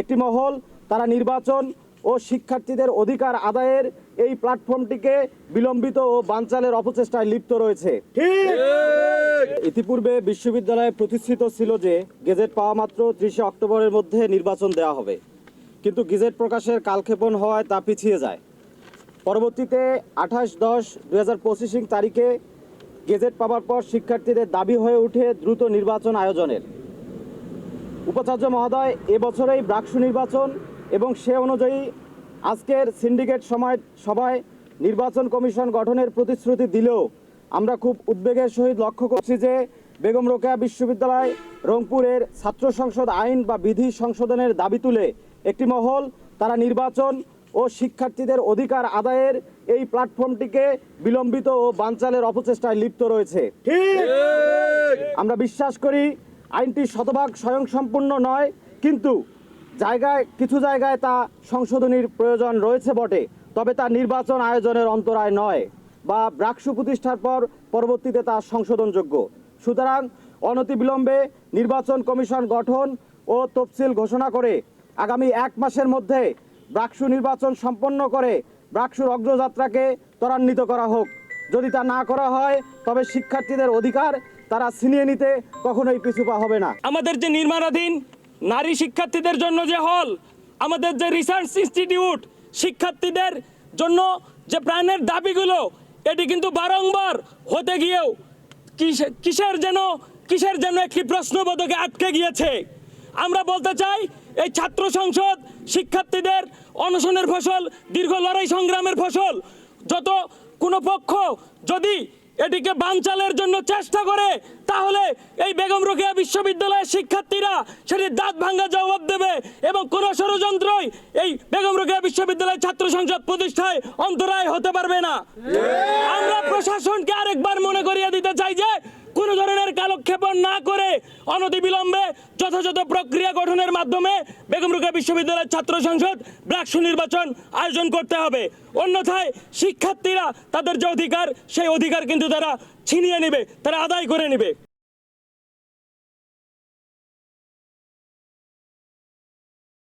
একটি মহল তারা নির্বাচন ও শিক্ষার্থীদের অধিকার আদায়ের এই প্ল্যাটফর্মটিকে বিলম্বিত ও বানচালের অপচেষ্টায় লিপ্ত রয়েছে। ইতিপূর্বে বিশ্ববিদ্যালয়ে প্রতিষ্ঠিত ছিল যে গেজেট পাওয়া মাত্র ত্রিশে অক্টোবরের মধ্যে নির্বাচন দেওয়া হবে। কিন্তু গেজেট প্রকাশের কালক্ষেপণ হওয়ায় তা পিছিয়ে যায়। পরবর্তীতে আঠাশ দশ দু হাজার পঁচিশিং তারিখে গেজেট পাওয়ার পর শিক্ষার্থীদের দাবি হয়ে ওঠে দ্রুত নির্বাচন আয়োজনের। উপাচার্য মহোদয় এবছরেই ব্রাকসু নির্বাচন এবং সে অনুযায়ী আজকের সিন্ডিকেট সময় সভায় নির্বাচন কমিশন গঠনের প্রতিশ্রুতি দিলেও আমরা খুব উদ্বেগের সহিত লক্ষ্য করছি যে বেগম রোকেয়া বিশ্ববিদ্যালয় রংপুরের ছাত্র সংসদ আইন বা বিধি সংশোধনের দাবি তুলে একটি মহল তারা নির্বাচন ও শিক্ষার্থীদের অধিকার আদায়ের এই প্ল্যাটফর্মটিকে বিলম্বিত ও বানচালের অপচেষ্টায় লিপ্ত রয়েছে। আমরা বিশ্বাস করি আইনটি শতভাগ স্বয়ংসম্পূর্ণ নয়, কিন্তু জায়গায়, কিছু জায়গায় তা সংশোধনীর প্রয়োজন রয়েছে বটে, তবে তা নির্বাচন আয়োজনের অন্তরায় নয় বা ব্রাকসু প্রতিষ্ঠার পর পরবর্তীতে তা সংশোধনযোগ্য। সুতরাং অনতিবিলম্বে নির্বাচন কমিশন গঠন ও তফসিল ঘোষণা করে আগামী এক মাসের মধ্যে ব্রাকসু নির্বাচন সম্পন্ন করে ব্রাকসুর অগ্রযাত্রাকে ত্বরান্বিত করা হোক। যদি তা না করা হয়, তবে শিক্ষার্থীদের অধিকার তারা ছিনিয়ে নিতে কখনোই পিছু পা হবে না। আমাদের যে নির্মাণাধীন নারী শিক্ষার্থীদের জন্য যে হল, আমাদের যে রিসার্চ ইনস্টিটিউট শিক্ষার্থীদের জন্য যে প্রাণের দাবিগুলো, এটি কিন্তু বারংবার হতে গিয়েও কিসে- কিসের যেন কিসের যেন একটি প্রশ্নবোধকে আটকে গিয়েছে। আমরা বলতে চাই, এই ছাত্র সংসদ শিক্ষার্থীদের অনশনের ফসল, দীর্ঘ লড়াই সংগ্রামের ফসল, যত কোনো পক্ষ যদি এটিকে বানচালের জন্য চেষ্টা করে তাহলে এই বেগম রোকেয়া বিশ্ববিদ্যালয়ের শিক্ষার্থীরা সেটি দাঁত ভাঙ্গা জবাব দেবে এবং কোনো ষড়যন্ত্রই এই বেগম রোকেয়া বিশ্ববিদ্যালয়ের ছাত্র সংসদ প্রতিষ্ঠায় অন্তরায় হতে পারবে না। আমরা প্রশাসনকে আরেকবার মনে করিয়ে দিতে চাই যে কোনো ধরনের কালক্ষেপণ না করে অনতিবিলম্বে যথাযথ প্রক্রিয়া গঠনের মাধ্যমে বেগম রোকেয়া বিশ্ববিদ্যালয়ের ছাত্র সংসদ ব্রাকসু নির্বাচন আয়োজন করতে হবে। অন্যথায় শিক্ষার্থীরা তাদের যে অধিকার, সেই অধিকার কিন্তু তারা ছিনিয়ে নেবে, তারা আদায় করে নেবে।